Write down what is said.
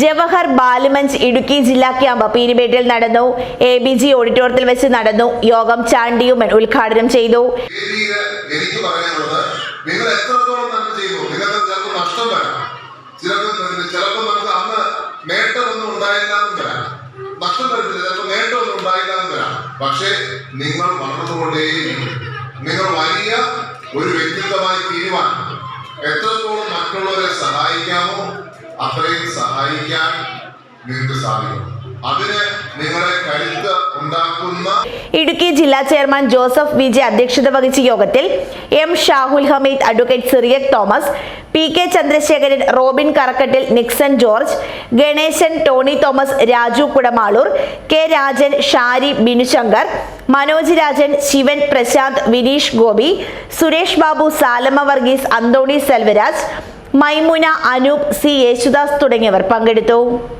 ജവഹർ ബാലുമഞ്ച് ഇടുക്കി ജില്ലാ ക്യാമ്പ് പീരിമേട്ടിൽ നടന്നു. A B G ഓഡിറ്റോറിയത്തിൽ വെച്ച് നടന്നു. യോഗം ചാണ്ടിയുമൻ ഉദ്ഘാടനം ചെയ്തു. നിങ്ങൾ എത്രത്തോളം ഉണ്ടായില്ല ഉണ്ടായില്ല പക്ഷേ വലിയ ഒരു വ്യക്തിത്വമായി തീരുമാനം എത്രത്തോളം മറ്റുള്ളവരെ സഹായിക്കാമോ അത്രയും സഹായിക്കാൻ നിങ്ങൾക്ക് സാധിക്കും. നിങ്ങളെ ഇടുക്കി ജില്ലാ ചെയർമാൻ ജോസഫ് വിജയ് അധ്യക്ഷത വഹിച്ച യോഗത്തിൽ M Shahul Hameed advocate Cyriac Thomas P K Chandrasekharan Robin Karakkattil Nixon George Ganesan Tony Thomas Raju Kudamaloor K Rajan Shari Binushankar Manoj Rajan Sivan Prasanth Vineesh Gopi Suresh Babu Salama Varghese Antony Selvaraj Maimuna Anoop C. Yesudas തുടങ്ങിയവർ പങ്കെടുത്തു.